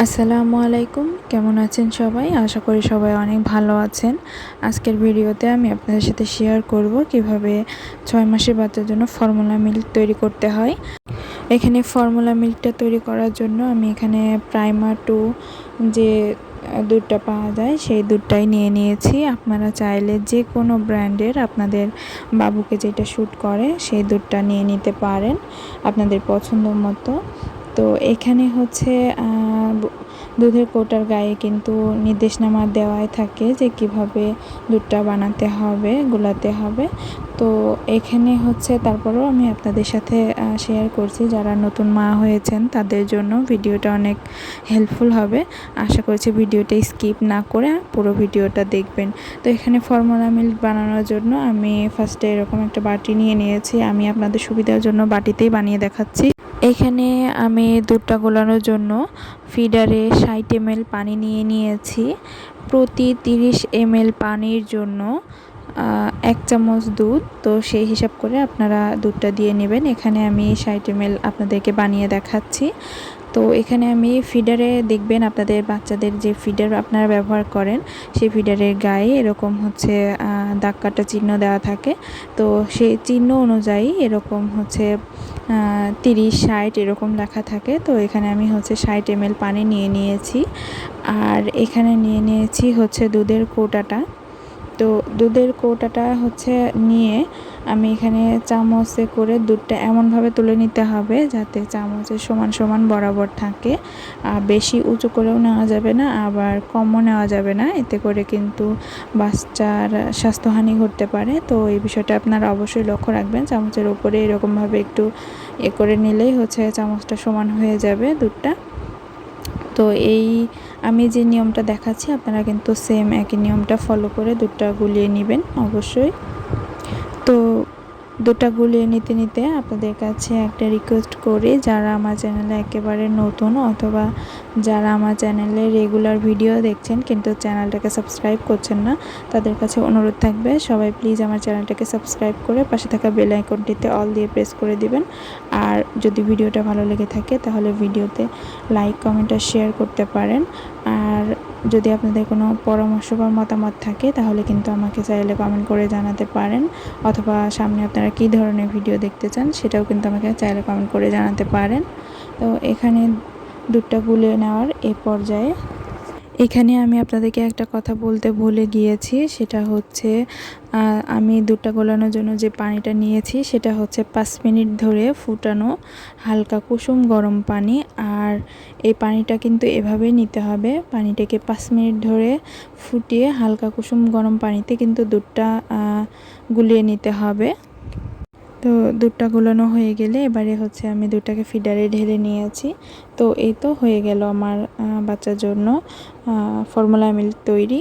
আসসালামু আলাইকুম, কেমন আছেন সবাই? আশা করি সবাই অনেক ভালো আছেন। আজকের ভিডিওতে আমি আপনাদের সাথে শেয়ার করব কীভাবে ছয় মাসের বাচ্চার জন্য ফর্মুলা মিল্ক তৈরি করতে হয়। এখানে ফর্মুলা মিল্কটা তৈরি করার জন্য আমি এখানে প্রাইমার টু যে দুধটা পাওয়া যায়, সেই দুধটাই নিয়ে নিয়েছি। আপনারা চাইলে যে কোনো ব্র্যান্ডের আপনাদের বাবুকে যেটা শ্যুট করে, সেই দুধটা নিয়ে নিতে পারেন। আপনাদের পছন্দ মতো। তো এখানে হচ্ছে দুধের কৌটার গায়ে কিন্তু নির্দেশনামা দেওয়াই থাকে যে কীভাবে দুধটা বানাতে হবে, গোলাতে হবে। তো এখানে হচ্ছে তারপরেও আমি আপনাদের সাথে শেয়ার করছি। যারা নতুন মা হয়েছেন, তাদের জন্য ভিডিওটা অনেক হেল্পফুল হবে। আশা করছি ভিডিওটা স্কিপ না করে পুরো ভিডিওটা দেখবেন। তো এখানে ফর্মুলা মিল্ক বানানোর জন্য আমি ফার্স্টে এরকম একটা বাটি নিয়ে নিয়েছি। আমি আপনাদের সুবিধার জন্য বাটিতেই বানিয়ে দেখাচ্ছি। এখানে আমি দুধটা গোলানোর জন্য ফিডারে ষাট এম পানি নিয়ে নিয়েছি। প্রতি তিরিশ এম পানির জন্য এক চামচ দুধ। তো সেই হিসাব করে আপনারা দুধটা দিয়ে নেবেন। এখানে আমি ষাট এম আপনাদেরকে বানিয়ে দেখাচ্ছি। তো এখানে আমি ফিডারে দেখবেন আপনাদের বাচ্চাদের যে ফিডার আপনারা ব্যবহার করেন, সেই ফিডারের গায়ে এরকম হচ্ছে দাগ কাটা চিহ্ন দেওয়া থাকে। তো সেই চিহ্ন অনুযায়ী এরকম হচ্ছে তিরিশ, ষাট এরকম লেখা থাকে। তো এখানে আমি হচ্ছে ষাট এম পানি নিয়ে নিয়েছি। আর এখানে নিয়ে নিয়েছি হচ্ছে দুধের কৌটাটা। তো দুধের কৌটাটা হচ্ছে নিয়ে আমি এখানে চামচে করে দুধটা এমনভাবে তুলে নিতে হবে যাতে চামচের সমান সমান বরাবর থাকে। আর বেশি উঁচু করেও নেওয়া যাবে না, আবার কমও নেওয়া যাবে না। এতে করে কিন্তু বাচ্চার স্বাস্থ্যহানি ঘটতে পারে। তো এই বিষয়টা আপনারা অবশ্যই লক্ষ্য রাখবেন। চামচের উপরে এরকমভাবে একটু এ করে নিলেই হচ্ছে চামচটা সমান হয়ে যাবে দুধটা। তো এই আমি যে নিয়মটা দেখাচ্ছি, আপনারা কিন্তু সেম একই নিয়মটা ফলো করে দুধটা গুলিয়ে নেবেন অবশ্যই। তো দুটা গুলিয়ে নিতে নিতে আপনাদের কাছে একটা রিকোয়েস্ট করি, যারা আমার চ্যানেলে একেবারে নতুন অথবা যারা আমার চ্যানেলে রেগুলার ভিডিও দেখছেন কিন্তু চ্যানেলটাকে সাবস্ক্রাইব করছেন না, তাদের কাছে অনুরোধ থাকবে, সবাই প্লিজ আমার চ্যানেলটাকে সাবস্ক্রাইব করে পাশে থাকা বেল আইকনটিতে অল দিয়ে প্রেস করে দিবেন। আর যদি ভিডিওটা ভালো লেগে থাকে, তাহলে ভিডিওতে লাইক কমেন্ট আর শেয়ার করতে পারেন। আর যদি আপনাদের কোনো পরামর্শ বা মতামত থাকে, তাহলে কিন্তু আমাকে চাইলে কমেন্ট করে জানাতে পারেন, অথবা সামনে আপনারা কী ধরনের ভিডিও দেখতে চান, সেটাও কিন্তু আমাকে চাইলে কমেন্ট করে জানাতে পারেন। তো এখানে দুধটা গুলে নেওয়ার এ পর্যায়ে এখানে আমি আপনাদেরকে একটা কথা বলতে ভুলে গিয়েছি, সেটা হচ্ছে আমি দুধটা গলানোর জন্য যে পানিটা নিয়েছি, সেটা হচ্ছে পাঁচ মিনিট ধরে ফুটানো হালকা কুসুম গরম পানি, আর এই পানিটা কিন্তু এভাবে নিতে হবে। পানিটাকে পাঁচ মিনিট ধরে ফুটিয়ে হালকা কুসুম গরম পানিতে কিন্তু দুধটা গুলিয়ে নিতে হবে। তো দুধটা গোলানো হয়ে গেলে এবারে হচ্ছে আমি দুধটাকে ফিডারে ঢেলে নিয়েছি। তো এই তো হয়ে গেল আমার বাচ্চার জন্য ফর্মুলা মিল্ক তৈরি।